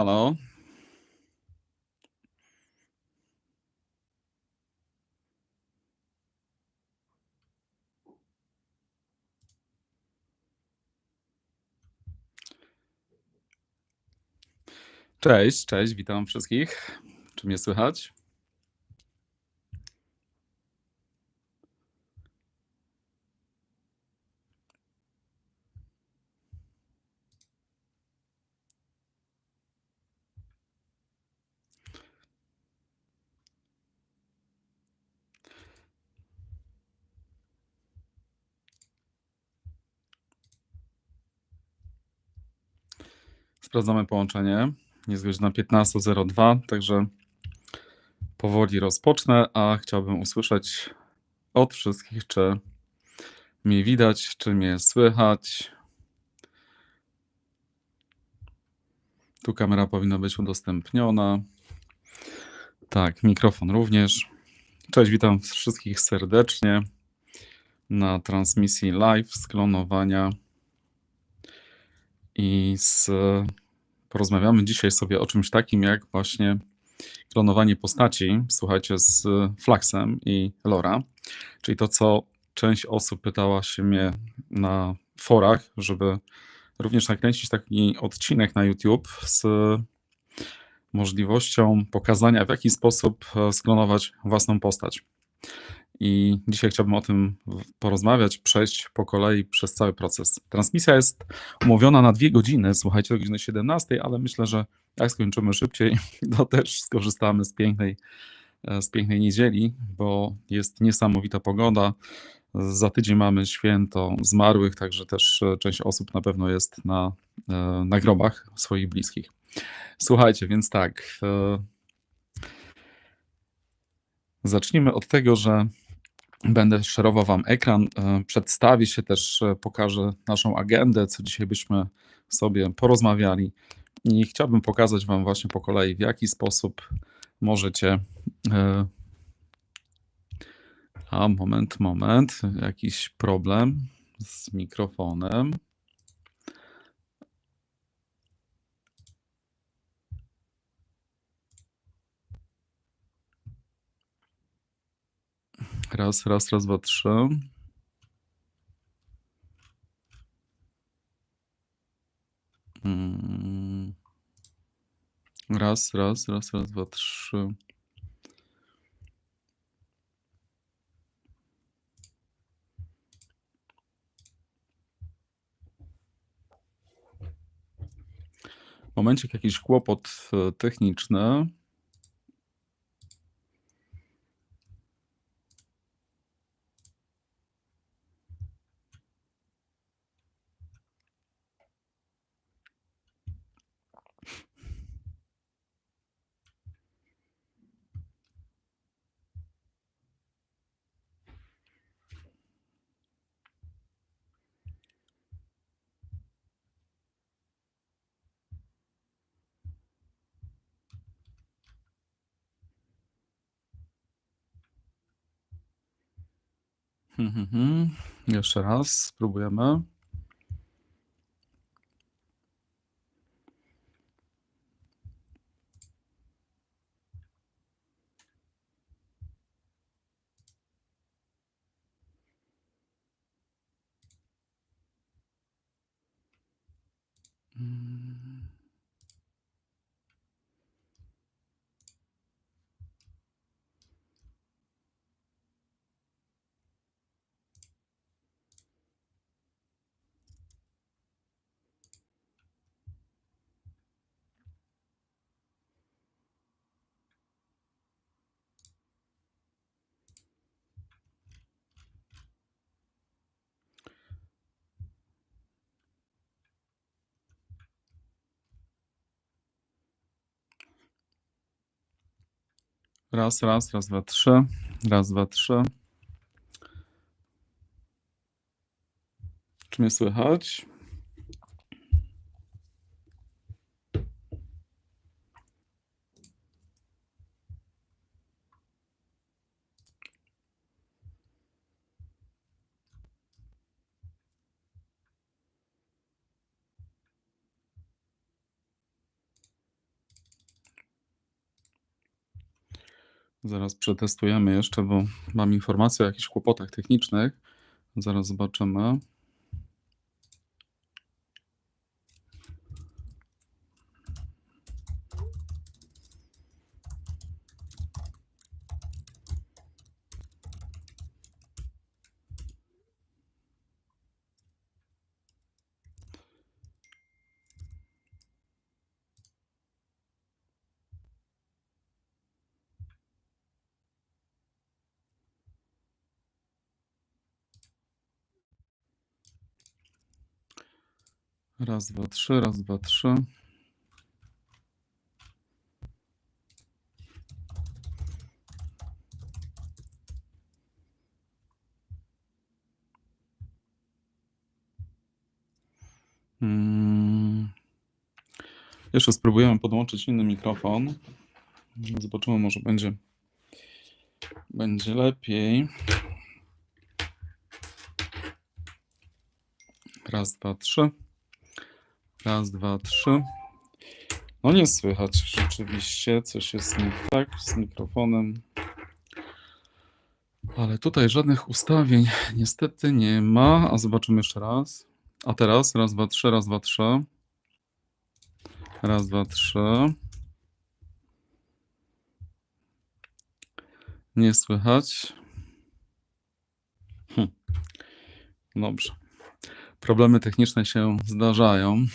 Halo? Cześć, cześć, witam wszystkich. Czy mnie słychać? Sprawdzamy połączenie. Jest godzina 15.02, także powoli rozpocznę, a chciałbym usłyszeć od wszystkich, czy mnie widać, czy mnie słychać. Tu kamera powinna być udostępniona. Tak, mikrofon również. Cześć, witam wszystkich serdecznie na transmisji live z klonowania i z, porozmawiamy dzisiaj sobie o czymś takim jak właśnie klonowanie postaci, słuchajcie, z Flaxem i Lora, czyli to, co część osób pytała się mnie na forach, żeby również nakręcić taki odcinek na YouTube z możliwością pokazania, w jaki sposób sklonować własną postać. I dzisiaj chciałbym o tym porozmawiać, przejść po kolei przez cały proces. Transmisja jest umówiona na dwie godziny, słuchajcie, do godziny 17, ale myślę, że jak skończymy szybciej, to też skorzystamy z pięknej, z pięknej niedzieli, bo jest niesamowita pogoda. Za tydzień mamy święto zmarłych, także też część osób na pewno jest na, na grobach swoich bliskich. Słuchajcie, więc tak. Zacznijmy od tego, że Będę szerował Wam ekran, e, przedstawię się też, e, pokażę naszą agendę, co dzisiaj byśmy sobie porozmawiali i chciałbym pokazać Wam właśnie po kolei, w jaki sposób możecie. E, a moment, moment, jakiś problem z mikrofonem. Raz, raz, raz, dwa, trzy. Mm. Raz, raz, raz, raz, dwa, trzy. Momencik, jakiś kłopot e, techniczny. Mhm. Jeszcze raz spróbujemy. Raz, raz, raz, dwa, trzy. Raz, dwa, trzy. Czy mnie słychać? Zaraz przetestujemy jeszcze, bo mam informację o jakichś kłopotach technicznych. Zaraz zobaczymy. Raz, dwa, trzy, raz, dwa, trzy. Mm. Jeszcze spróbujemy podłączyć inny mikrofon. Zobaczymy, może będzie, będzie lepiej. Raz, dwa, trzy. Raz, dwa, trzy. No nie słychać rzeczywiście, coś jest nie tak z mikrofonem. Ale tutaj żadnych ustawień niestety nie ma. A zobaczymy jeszcze raz. A teraz raz, dwa, trzy, raz, dwa, trzy. Raz, dwa, trzy. Nie słychać. Hm. Dobrze. Problemy techniczne się zdarzają.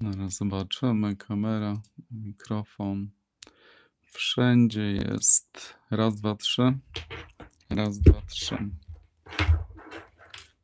Zaraz zobaczymy. Kamera, mikrofon. Wszędzie jest. Raz, dwa, trzy. Raz, dwa, trzy.